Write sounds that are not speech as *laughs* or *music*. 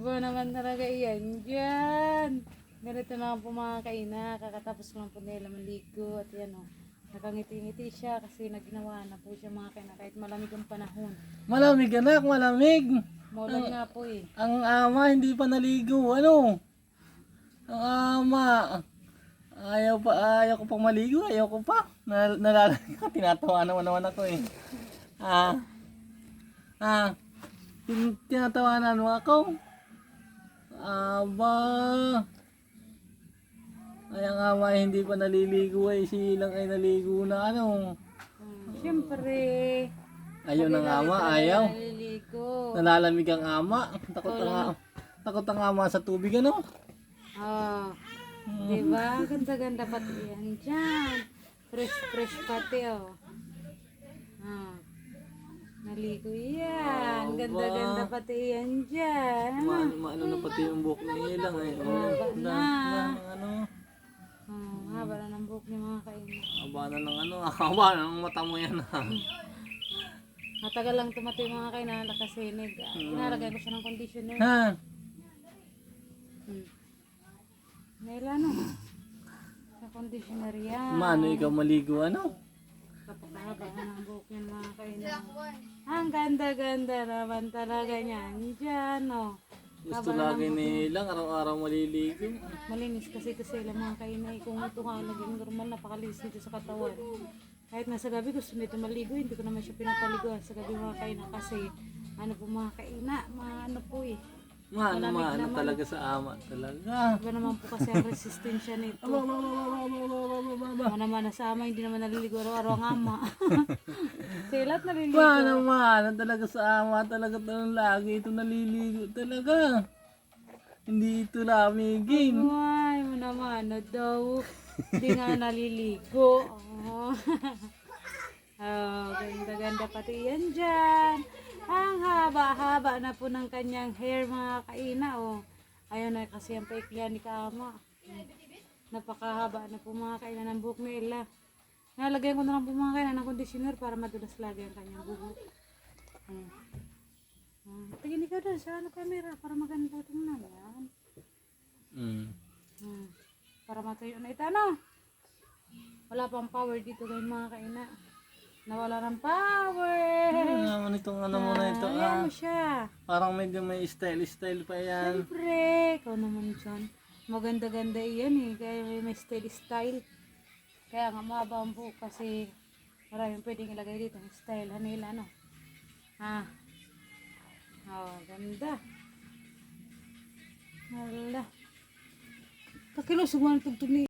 Iba naman talaga yan dyan. Ganito na po mga kaina. Kakatapos ko lang po nila maligo. At yan o. Nakangiti-ngiti siya kasi naginawa na po siya mga kaina. Kahit malamig ang panahon. Malamig anak, malamig. Maulan nga po eh. Ang ama hindi pa naligo. Ano? Ang ama. Ayaw pa, ayaw ko pang maligo. Ayaw ko pa. Nal nalalag ka. Tinatawa naman naman ako eh. Ah. Ah. Tin tinatawanan mo ako. Aba. Ay ang ama ay hindi pa naliligo ay silang ay naligo na ano. Siyempre. Ayaw ng ama, ayaw. Naliligo. Nalalamig ang ama. Takot ang ama. Takot ang ama sa tubig ano. Oh. Diba? Ganda-ganda pati yan dyan. Fresh, fresh pati oh. Ah. Naligo yan. Ganda-ganda pati yan dyan. Ma maano na pati yung buhok na ilang ay. Oh, Haba na, na. ano. Oh, haba na ng buhok ni mga kainin. Aba na ng ano. *laughs* Aba na ng mata mo yan ah. Matagal lang tumatay mga kainan nakasinig. Ah, Inalagay ko siya ng conditioner. Ha? Hmm. Ngayon ano? Sa conditioner yan. Maano ikaw maligo ano? Kapakahaba na ng buhok yan mga kainan. Ang ganda-ganda naman talaga niyan. Diyan oh. Gusto lagi nilang araw-araw maliligo. Malinis kasi ito sila mga kainay. Kung ito nga naging normal, napakalinis nito sa katawan. Kahit nasa gabi gusto nito maligo, hindi ko naman siya pinapaliguan sa gabi mga kaina kasi ano po mga kaina, mga ano po eh. Maano maano talaga sa ama talaga. Iba naman po kasi ang resistensya nito. Aba, aba, aba, aba, aba, aba, aba, aba. Ano naman nasa ama, hindi naman naliligo araw-araw ang ama. *laughs* Sila at naliligo. Paano maano talaga sa ama talaga talagang lagi ito naliligo talaga. Hindi ito lamigin. Ay, mo naman, ano daw. Hindi nga *laughs* naliligo. Oh. *laughs* oh, ganda-ganda pati yan dyan. Ang haba-haba na po ng kanyang hair mga kaina. Oh. Ayun na kasi ang paiklihan ni Kama. Napakahaba na po mga kaina ng buhok nila. Nalagyan ko na lang po mga kaina ng conditioner para madulas lagi ang kanyang buhok. Hmm. Hmm. Tingin ikaw doon sa ano camera para maganda tingnan yan. Mm. Hmm. Para matuyo na ito, ano? Wala pang power dito guys mga kaina. Nawala ng power. Ano naman itong ano mo na ito Ayan ah. mo siya. Parang medyo may style-style pa yan. Siyempre, ikaw naman dyan. Maganda-ganda iyan eh. Kaya may, may style style. Kaya nga mahaba ang buhok kasi maraming pwedeng ilagay dito. Style, hanila, ano? Ha? Oh, ganda. Hala. Kakilusog mo ang tugtog ni